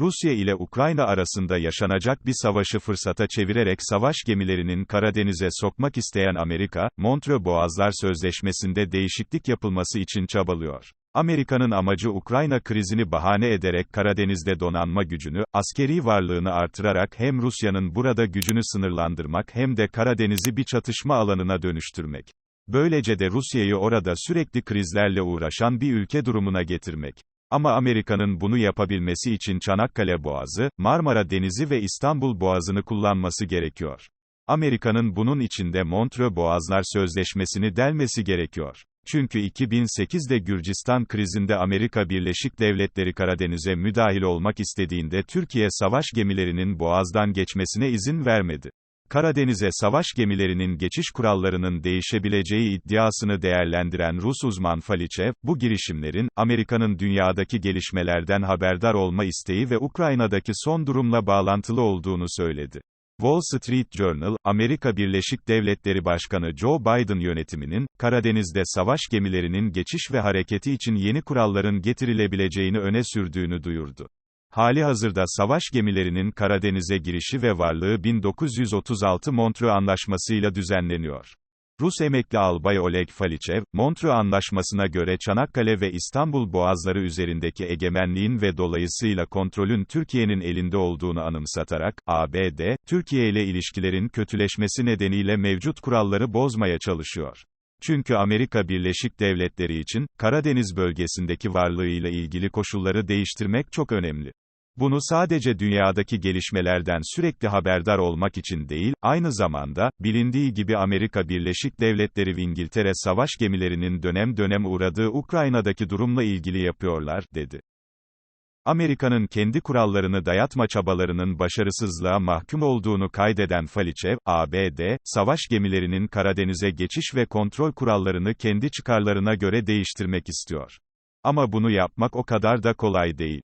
Rusya ile Ukrayna arasında yaşanacak bir savaşı fırsata çevirerek savaş gemilerinin Karadeniz'e sokmak isteyen Amerika, Montreux Boğazlar Sözleşmesi'nde değişiklik yapılması için çabalıyor. Amerika'nın amacı Ukrayna krizini bahane ederek Karadeniz'de donanma gücünü, askeri varlığını artırarak hem Rusya'nın burada gücünü sınırlandırmak hem de Karadeniz'i bir çatışma alanına dönüştürmek. Böylece de Rusya'yı orada sürekli krizlerle uğraşan bir ülke durumuna getirmek. Ama Amerika'nın bunu yapabilmesi için Çanakkale Boğazı, Marmara Denizi ve İstanbul Boğazı'nı kullanması gerekiyor. Amerika'nın bunun içinde Montreux Boğazlar Sözleşmesi'ni delmesi gerekiyor. Çünkü 2008'de Gürcistan krizinde Amerika Birleşik Devletleri Karadeniz'e müdahil olmak istediğinde Türkiye savaş gemilerinin boğazdan geçmesine izin vermedi. Karadeniz'e savaş gemilerinin geçiş kurallarının değişebileceği iddiasını değerlendiren Rus uzman Faliçev, bu girişimlerin, Amerika'nın dünyadaki gelişmelerden haberdar olma isteği ve Ukrayna'daki son durumla bağlantılı olduğunu söyledi. Wall Street Journal, Amerika Birleşik Devletleri Başkanı Joe Biden yönetiminin, Karadeniz'de savaş gemilerinin geçiş ve hareketi için yeni kuralların getirilebileceğini öne sürdüğünü duyurdu. Hali hazırda savaş gemilerinin Karadeniz'e girişi ve varlığı 1936 Montreux Anlaşması'yla düzenleniyor. Rus emekli albay Oleg Faliçev, Montreux Anlaşması'na göre Çanakkale ve İstanbul boğazları üzerindeki egemenliğin ve dolayısıyla kontrolün Türkiye'nin elinde olduğunu anımsatarak, ABD, Türkiye ile ilişkilerin kötüleşmesi nedeniyle mevcut kuralları bozmaya çalışıyor. Çünkü Amerika Birleşik Devletleri için, Karadeniz bölgesindeki varlığıyla ilgili koşulları değiştirmek çok önemli. Bunu sadece dünyadaki gelişmelerden sürekli haberdar olmak için değil, aynı zamanda, bilindiği gibi Amerika Birleşik Devletleri ve İngiltere savaş gemilerinin dönem dönem uğradığı Ukrayna'daki durumla ilgili yapıyorlar, dedi. Amerika'nın kendi kurallarını dayatma çabalarının başarısızlığa mahkum olduğunu kaydeden Faliçev, ABD, savaş gemilerinin Karadeniz'e geçiş ve kontrol kurallarını kendi çıkarlarına göre değiştirmek istiyor. Ama bunu yapmak o kadar da kolay değil.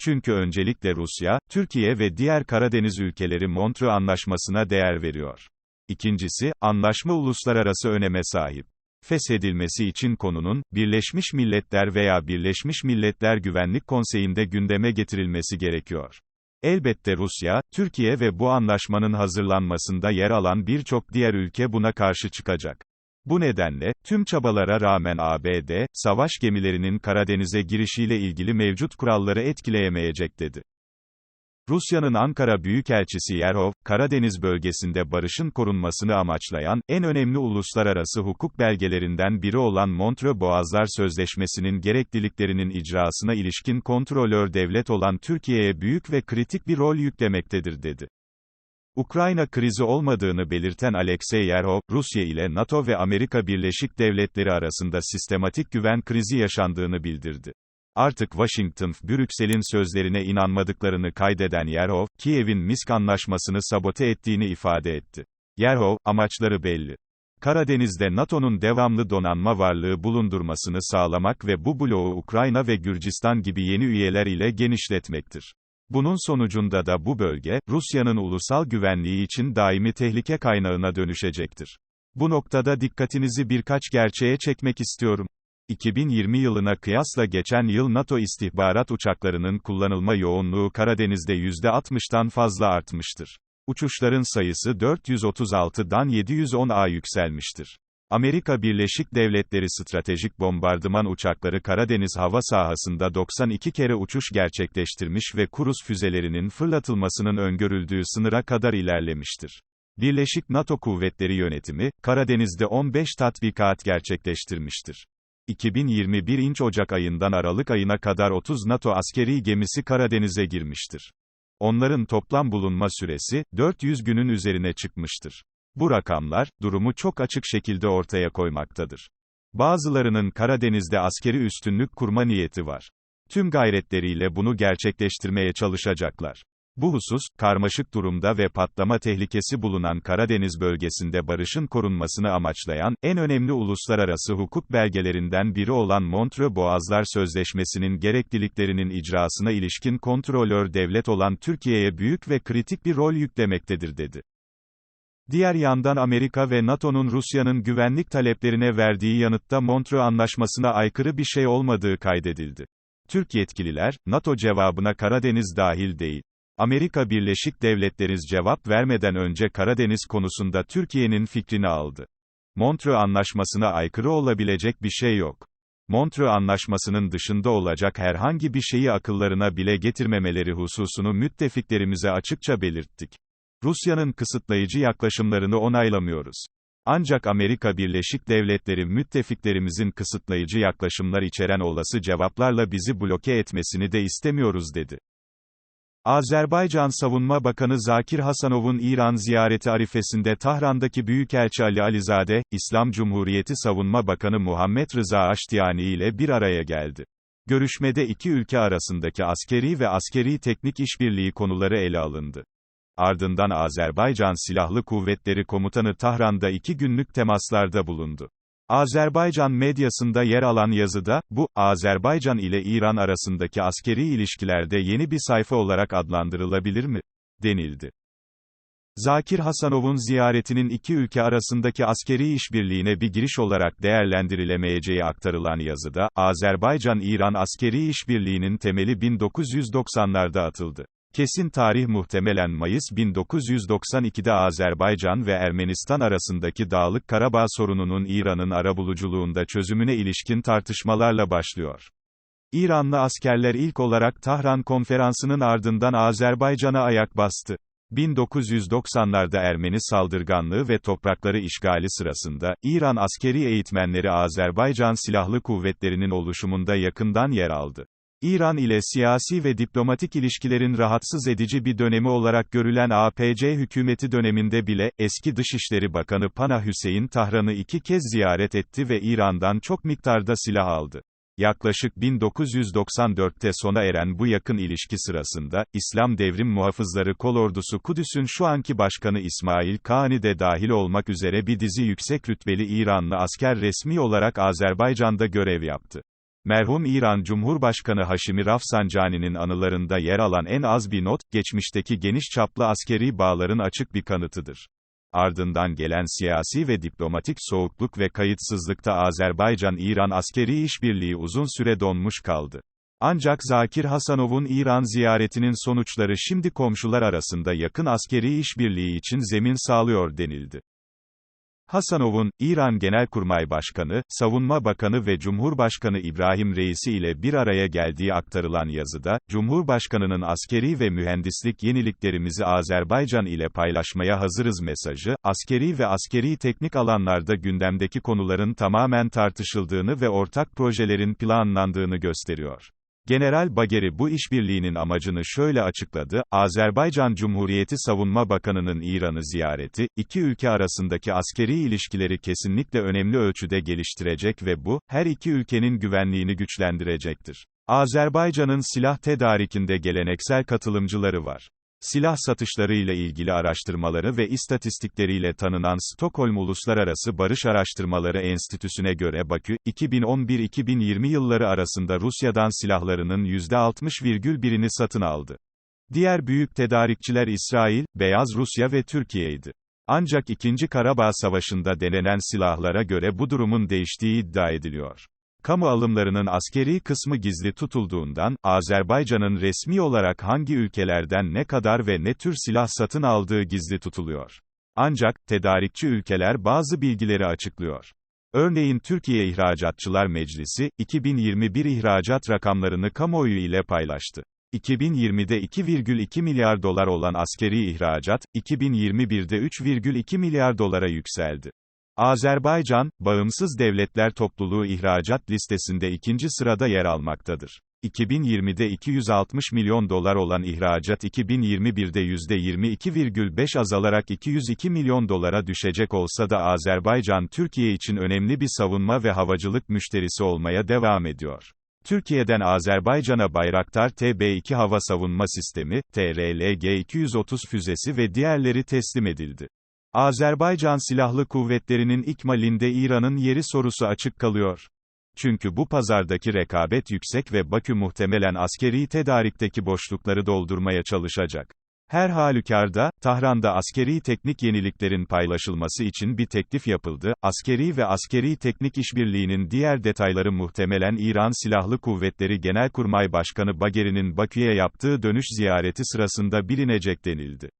Çünkü öncelikle Rusya, Türkiye ve diğer Karadeniz ülkeleri Montreux Anlaşması'na değer veriyor. İkincisi, anlaşma uluslararası öneme sahip. Feshedilmesi için konunun, Birleşmiş Milletler veya Birleşmiş Milletler Güvenlik Konseyi'nde gündeme getirilmesi gerekiyor. Elbette Rusya, Türkiye ve bu anlaşmanın hazırlanmasında yer alan birçok diğer ülke buna karşı çıkacak. Bu nedenle, tüm çabalara rağmen ABD, savaş gemilerinin Karadeniz'e girişiyle ilgili mevcut kuralları etkileyemeyecek dedi. Rusya'nın Ankara Büyükelçisi Yerhov, Karadeniz bölgesinde barışın korunmasını amaçlayan, en önemli uluslararası hukuk belgelerinden biri olan Montreux Boğazlar Sözleşmesi'nin gerekliliklerinin icrasına ilişkin kontrolör devlet olan Türkiye'ye büyük ve kritik bir rol yüklemektedir dedi. Ukrayna krizi olmadığını belirten Alexey Yerhov, Rusya ile NATO ve Amerika Birleşik Devletleri arasında sistematik güven krizi yaşandığını bildirdi. Artık Washington, Brüksel'in sözlerine inanmadıklarını kaydeden Yerhov, Kiev'in Minsk anlaşmasını sabote ettiğini ifade etti. Yerhov, amaçları belli. Karadeniz'de NATO'nun devamlı donanma varlığı bulundurmasını sağlamak ve bu bloğu Ukrayna ve Gürcistan gibi yeni üyeler ile genişletmektir. Bunun sonucunda da bu bölge, Rusya'nın ulusal güvenliği için daimi tehlike kaynağına dönüşecektir. Bu noktada dikkatinizi birkaç gerçeğe çekmek istiyorum. 2020 yılına kıyasla geçen yıl NATO istihbarat uçaklarının kullanılma yoğunluğu Karadeniz'de %60'tan fazla artmıştır. Uçuşların sayısı 436'dan 710'a yükselmiştir. Amerika Birleşik Devletleri stratejik bombardıman uçakları Karadeniz hava sahasında 92 kere uçuş gerçekleştirmiş ve Kurus füzelerinin fırlatılmasının öngörüldüğü sınıra kadar ilerlemiştir. Birleşik NATO Kuvvetleri Yönetimi, Karadeniz'de 15 tatbikat gerçekleştirmiştir. 2021 Ocak ayından Aralık ayına kadar 30 NATO askeri gemisi Karadeniz'e girmiştir. Onların toplam bulunma süresi, 400 günün üzerine çıkmıştır. Bu rakamlar, durumu çok açık şekilde ortaya koymaktadır. Bazılarının Karadeniz'de askeri üstünlük kurma niyeti var. Tüm gayretleriyle bunu gerçekleştirmeye çalışacaklar. Bu husus, karmaşık durumda ve patlama tehlikesi bulunan Karadeniz bölgesinde barışın korunmasını amaçlayan, en önemli uluslararası hukuk belgelerinden biri olan Montreux Boğazlar Sözleşmesi'nin gerekliliklerinin icrasına ilişkin kontrolör devlet olan Türkiye'ye büyük ve kritik bir rol yüklemektedir dedi. Diğer yandan Amerika ve NATO'nun Rusya'nın güvenlik taleplerine verdiği yanıtta Montreux Anlaşması'na aykırı bir şey olmadığı kaydedildi. Türk yetkililer, NATO cevabına Karadeniz dahil değil. Amerika Birleşik Devletleri cevap vermeden önce Karadeniz konusunda Türkiye'nin fikrini aldı. Montreux Anlaşması'na aykırı olabilecek bir şey yok. Montreux Anlaşması'nın dışında olacak herhangi bir şeyi akıllarına bile getirmemeleri hususunu müttefiklerimize açıkça belirttik. Rusya'nın kısıtlayıcı yaklaşımlarını onaylamıyoruz. Ancak Amerika Birleşik Devletleri müttefiklerimizin kısıtlayıcı yaklaşımlar içeren olası cevaplarla bizi bloke etmesini de istemiyoruz dedi. Azerbaycan Savunma Bakanı Zakir Hasanov'un İran ziyareti arifesinde Tahran'daki Büyükelçi Ali Alizade, İslam Cumhuriyeti Savunma Bakanı Muhammed Rıza Aştiyani ile bir araya geldi. Görüşmede iki ülke arasındaki askeri ve askeri teknik işbirliği konuları ele alındı. Ardından Azerbaycan Silahlı Kuvvetleri Komutanı Tahran'da iki günlük temaslarda bulundu. Azerbaycan medyasında yer alan yazıda, bu, Azerbaycan ile İran arasındaki askeri ilişkilerde yeni bir sayfa olarak adlandırılabilir mi? denildi. Zakir Hasanov'un ziyaretinin iki ülke arasındaki askeri işbirliğine bir giriş olarak değerlendirilemeyeceği aktarılan yazıda, Azerbaycan-İran askeri işbirliğinin temeli 1990'larda atıldı. Kesin tarih muhtemelen Mayıs 1992'de Azerbaycan ve Ermenistan arasındaki Dağlık Karabağ sorununun İran'ın arabuluculuğunda çözümüne ilişkin tartışmalarla başlıyor. İranlı askerler ilk olarak Tahran Konferansı'nın ardından Azerbaycan'a ayak bastı. 1990'larda Ermeni saldırganlığı ve toprakları işgali sırasında, İran askeri eğitmenleri Azerbaycan Silahlı Kuvvetleri'nin oluşumunda yakından yer aldı. İran ile siyasi ve diplomatik ilişkilerin rahatsız edici bir dönemi olarak görülen APC hükümeti döneminde bile, eski Dışişleri Bakanı Pana Hüseyin Tahran'ı iki kez ziyaret etti ve İran'dan çok miktarda silah aldı. Yaklaşık 1994'te sona eren bu yakın ilişki sırasında, İslam Devrim Muhafızları Kolordusu Kudüs'ün şu anki başkanı İsmail Kani de dahil olmak üzere bir dizi yüksek rütbeli İranlı asker resmi olarak Azerbaycan'da görev yaptı. Merhum İran Cumhurbaşkanı Haşimi Rafsanjani'nin anılarında yer alan en az bir not, geçmişteki geniş çaplı askeri bağların açık bir kanıtıdır. Ardından gelen siyasi ve diplomatik soğukluk ve kayıtsızlıkta Azerbaycan-İran askeri işbirliği uzun süre donmuş kaldı. Ancak Zakir Hasanov'un İran ziyaretinin sonuçları şimdi komşular arasında yakın askeri işbirliği için zemin sağlıyor denildi. Hasanov'un, İran Genelkurmay Başkanı, Savunma Bakanı ve Cumhurbaşkanı İbrahim Reisi ile bir araya geldiği aktarılan yazıda, Cumhurbaşkanının askeri ve mühendislik yeniliklerimizi Azerbaycan ile paylaşmaya hazırız mesajı, askeri ve askeri teknik alanlarda gündemdeki konuların tamamen tartışıldığını ve ortak projelerin planlandığını gösteriyor. General Bageri bu işbirliğinin amacını şöyle açıkladı, Azerbaycan Cumhuriyeti Savunma Bakanı'nın İran'ı ziyareti, iki ülke arasındaki askeri ilişkileri kesinlikle önemli ölçüde geliştirecek ve bu, her iki ülkenin güvenliğini güçlendirecektir. Azerbaycan'ın silah tedarikinde geleneksel katılımcıları var silah satışlarıyla ilgili araştırmaları ve istatistikleriyle tanınan Stockholm Uluslararası Barış Araştırmaları Enstitüsü'ne göre Bakü, 2011-2020 yılları arasında Rusya'dan silahlarının %60,1'ini satın aldı. Diğer büyük tedarikçiler İsrail, Beyaz Rusya ve Türkiye'ydi. Ancak 2. Karabağ Savaşı'nda denenen silahlara göre bu durumun değiştiği iddia ediliyor. Kamu alımlarının askeri kısmı gizli tutulduğundan, Azerbaycan'ın resmi olarak hangi ülkelerden ne kadar ve ne tür silah satın aldığı gizli tutuluyor. Ancak, tedarikçi ülkeler bazı bilgileri açıklıyor. Örneğin Türkiye İhracatçılar Meclisi, 2021 ihracat rakamlarını kamuoyu ile paylaştı. 2020'de 2,2 milyar dolar olan askeri ihracat, 2021'de 3,2 milyar dolara yükseldi. Azerbaycan, Bağımsız Devletler Topluluğu ihracat listesinde ikinci sırada yer almaktadır. 2020'de 260 milyon dolar olan ihracat 2021'de %22,5 azalarak 202 milyon dolara düşecek olsa da Azerbaycan Türkiye için önemli bir savunma ve havacılık müşterisi olmaya devam ediyor. Türkiye'den Azerbaycan'a Bayraktar TB2 hava savunma sistemi, TRLG-230 füzesi ve diğerleri teslim edildi. Azerbaycan Silahlı Kuvvetleri'nin ikmalinde İran'ın yeri sorusu açık kalıyor. Çünkü bu pazardaki rekabet yüksek ve Bakü muhtemelen askeri tedarikteki boşlukları doldurmaya çalışacak. Her halükarda, Tahran'da askeri teknik yeniliklerin paylaşılması için bir teklif yapıldı, askeri ve askeri teknik işbirliğinin diğer detayları muhtemelen İran Silahlı Kuvvetleri Genelkurmay Başkanı Bagheri'nin Bakü'ye yaptığı dönüş ziyareti sırasında bilinecek denildi.